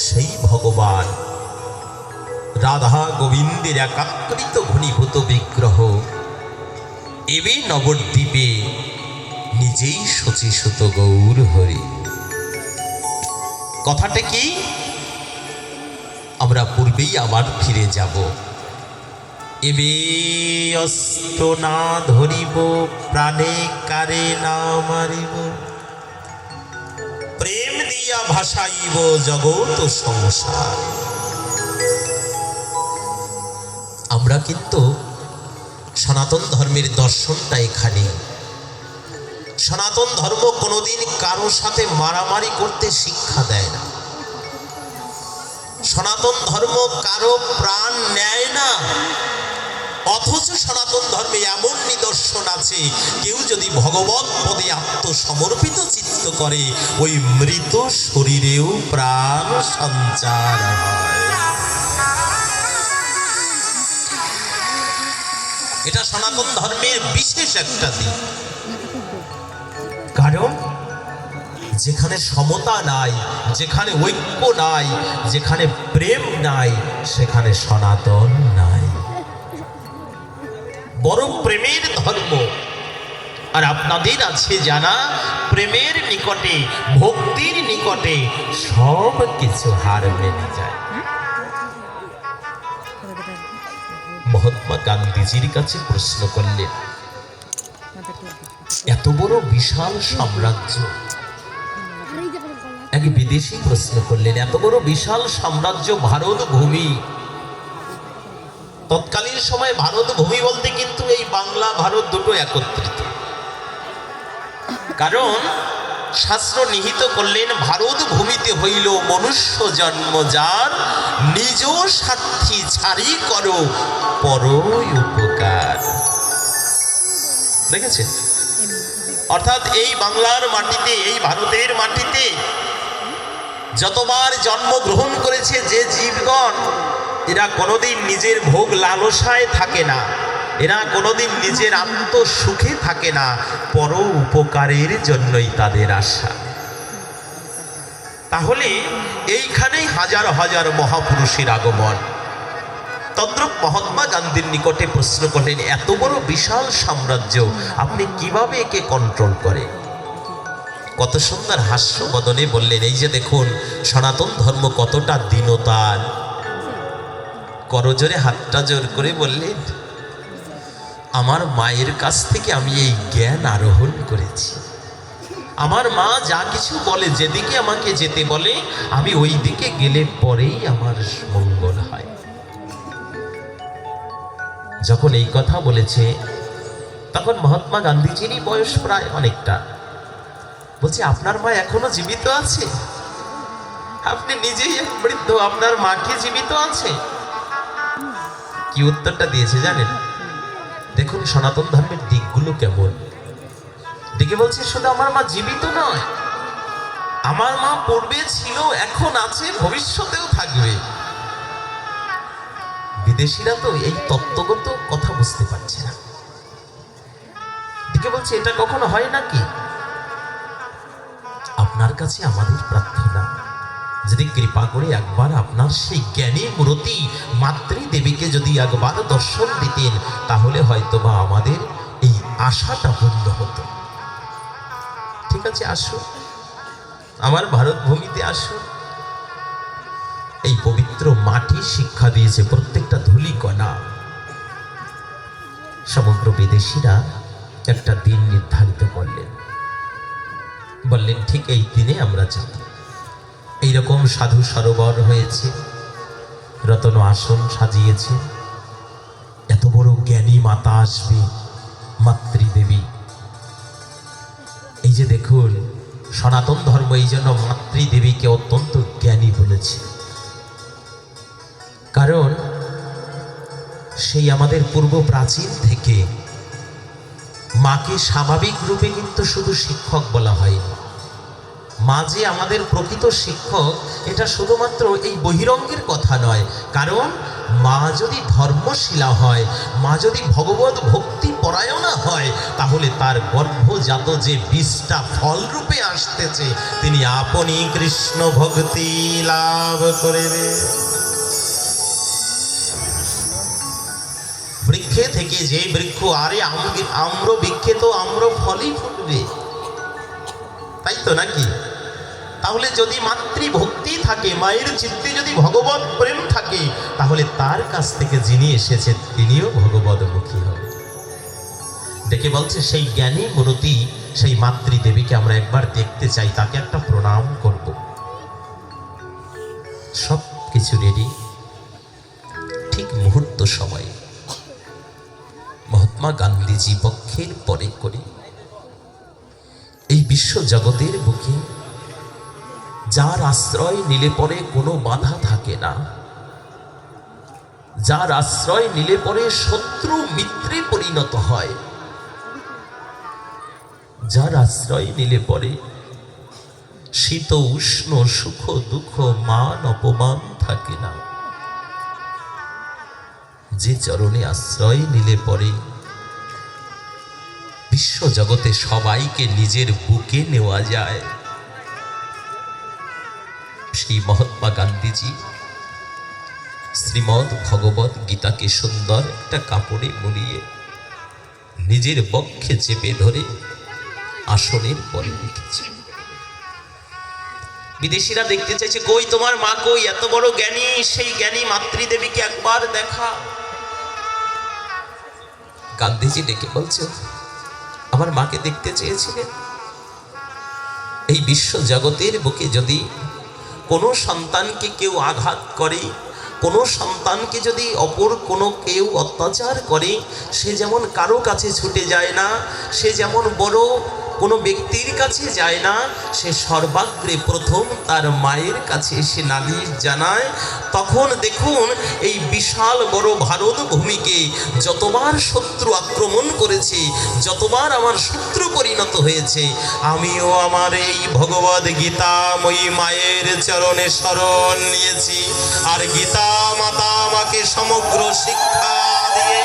সেই ভগবান। রাধা গোবিন্দের একাকৃত ঘনীভূত বিগ্রহ এবে নবদ্বীপে নিজেই শচীসুত গৌর হরি। কথাটা কি? আমরা পূর্বেই আবার ফিরে যাব। এবে অস্ত্র না ধরিব, প্রাণে কারে না মারিব। প্রেম দিয়া ভাসাইব জগৎ সংসার। আমরা কিন্তু সনাতন ধর্মের দর্শনটা এখানে। সনাতন ধর্ম কোনোদিন কারও সাথে মারামারি করতে শিক্ষা দেয় না। সনাতন ধর্ম কারও প্রাণ নেয় না। অথচ সনাতন ধর্মে এমন নিদর্শন আছে, কেউ যদি ভগবত পদে আত্মসমর্পিত চিত্ত করে, ওই মৃত শরীরেও প্রাণ সঞ্চার এটা সনাতন ধর্মের বিশেষ একটা দিক। কারণ, যেখানে সমতা নাই, যেখানে ঐক্য নাই, যেখানে প্রেম নাই, সেখানে সনাতন নাই। বড় প্রেমের ধর্ম। আর আপনাদের আছে জানা প্রেমের নিকটে, ভক্তির নিকটে সব কিছু হার মেনে যায়। মহাত্মা গান্ধীজির কাছে প্রশ্ন করলেন, এত বড় বিশাল সাম্রাজ্য। এক বিদেশি প্রশ্ন করলেন, এত বড় বিশাল সাম্রাজ্য ভারত ভূমি। তৎকালীন সময় ভারত ভূমি বলতে কিন্তু এই বাংলা, ভারত দুটো একত্রিত কারণ শাস্ত্র নিহিত করলেন, ভারত ভূমিতে হইল মনুষ্য জন্ম যার, নিজ স্বার্থী ছাড়ি করো পর উপকার। দেখেছেন? অর্থাৎ এই বাংলার মাটিতে, এই ভারতের মাটিতে যতবার জন্মগ্রহণ করেছে যে জীবগণ, এরা কোনোদিন নিজের ভোগ লালসায় থাকে না। এরা কোনোদিন নিজের আত্মসুখে থাকে না পর উপকারের জন্যই তাদের আশা। তাহলে এইখানেই হাজার হাজার মহাপুরুষের আগমন। তদ্রুপ মহাত্মা গান্ধীর নিকটে প্রশ্ন করলেন, এত বড় বিশাল সাম্রাজ্য, আপনি কীভাবে একে কন্ট্রোল করে কত সুন্দর হাস্য বদনে বললেন, এই যে দেখুন, সনাতন ধর্ম কতটা দীনতার। করজোরে হাতটা জোর করে বললেন আমার মায়ের কাছ থেকে আমি এই জ্ঞান আরোহণ করেছি। আমার মা যা কিছু বলে, যেদিকে আমাকে যেতে বলে, আমি ওই দিকে গেলে পরেই আমার মঙ্গল হয়। যখন এই কথা বলেছে, তখন মহাত্মা গান্ধীজিরই বয়স প্রায় অনেকটা। বলছে, আপনার মা এখনও জীবিত আছে? আপনি নিজেই বৃদ্ধ, আপনার মাকে জীবিত আছে? কি উত্তরটা দিয়েছে জানেন? দেখুন সনাতন ধর্মের দিকগুলো কেমন। দিকে বলছে, শুধু আমার মা জীবিত নয়, আমার মা পূর্বে ছিল, এখন আছে, ভবিষ্যতেও থাকবে। বিদেশিরা তো এই তত্ত্বগত কথা বুঝতে পারছে না। দিকে বলছে, এটা কখনো হয় নাকি? আপনার কাছে আমাদের প্রার্থনা। যদি কৃপা করে একবার আপনার সেই জ্ঞানী মূরতি মাতৃদেবীকে যদি একবার দর্শন দিতেন, তাহলে হয়তো বা আমাদের এই আশাটা পূর্ণ হতো। ঠিক আছে, আসুন। আমার ভারত ভূমিতে আসুন। এই পবিত্র মাটি শিক্ষা দিয়েছে প্রত্যেকটা ধুলি কণা সমগ্র বিদেশিরা একটা দিন নির্ধারিত করলেন। বললেন, ঠিক এই দিনে আমরা যাব। এইরকম সাধু সরোবর হয়েছে। রতন আসন সাজিয়েছে। এত বড় জ্ঞানী মাতা আসবে, মাতৃদেবী। এই যে দেখুন, সনাতন ধর্ম এই জন্য মাতৃদেবীকে অত্যন্ত জ্ঞানী বলেছে। কারণ, সেই আমাদের পূর্ব প্রাচীন থেকে মাকে স্বাভাবিক রূপে কিন্তু শুধু শিক্ষক বলা হয়নি। মা যে আমাদের প্রকৃত শিক্ষক, এটা শুধুমাত্র এই বহিরঙ্গের কথা নয়। কারণ মা যদি ধর্মশীলা হয়, মা যদি ভগবত ভক্তি পরায়ণা হয়, তাহলে তার গর্ভজাত যে বীজটা ফলরূপে আসতেছে, তিনি আপনি কৃষ্ণ ভক্তি লাভ করবে। বৃক্ষে থেকে যে বৃক্ষ আরে আম- আম্র বৃক্ষে তো আম্র ফলই ফুটবে। তাই তো নাকি? তাহলে যদি মাতৃভক্তি থাকে, মায়ের চিত্তে যদি ভগবত প্রেম থাকে, তাহলে তার কাছ থেকে যিনি এসেছেন, তিনিও ভগবতমুখী হবে দেখে বলছে, সেই জ্ঞানী মূরতি সেই মাতৃদেবীকে আমরা একবার দেখতে চাই, তাকে একটা প্রণাম করব। সব কিছু রেডি ঠিক মুহূর্ত সময়ে মহাত্মা গান্ধীজি পক্ষের পরে করে এই বিশ্ব জগতের বুকে যার আশ্রয় নিলে পরে কোনো বাধা থাকে না। যার আশ্রয় নিলে পরে শত্রু মিত্রে পরিণত হয়। যার আশ্রয় নিলে পরে শীত, উষ্ণ, সুখ, দুঃখ, মান, অপমান থাকে না। যে চরণে আশ্রয় নিলে পরে বিশ্ব জগতে সবাইকে নিজের বুকে নেওয়া যায়। সেই মহাত্মা গান্ধীজি শ্রীমদ ভগবত গীতাকে সুন্দর একটা কাপড়ে মুড়িয়ে নিজের বক্ষে চেপে ধরে আসনের পরে রেখেছে। বিদেশিরা দেখতে চাইছে, কই তোমার মা কই? এত বড় জ্ঞানী, সেই জ্ঞানী মাতৃদেবীকে একবার দেখা। গান্ধীজি ডেকে বলছে, আমার মাকে দেখতে চেয়েছিলেন। এই বিশ্ব জগতের বুকে যদি কোনো সন্তানকে কেউ আঘাত করে, কোনো সন্তানকে যদি অপর কোনো কেউ অত্যাচার করে, সে যেমন কারও কাছে ছুটে যায় না, সে যেমন বড় কোনো ব্যক্তির কাছে যায় না, সে সর্বাগ্রে প্রথম তার মায়ের কাছে এসে নালিশ জানায়। তখন দেখুন, এই বিশাল বড় ভারত ভূমিকে যতবার শত্রু আক্রমণ করেছে, যতবার আমার শত্রু পরিণত হয়েছে, আমিও আমার এই ভগবদ গীতাময়ী মায়ের চরণে শরণ নিয়েছি। আর গীতা মাতা আমাকে সমগ্র শিক্ষা দিয়ে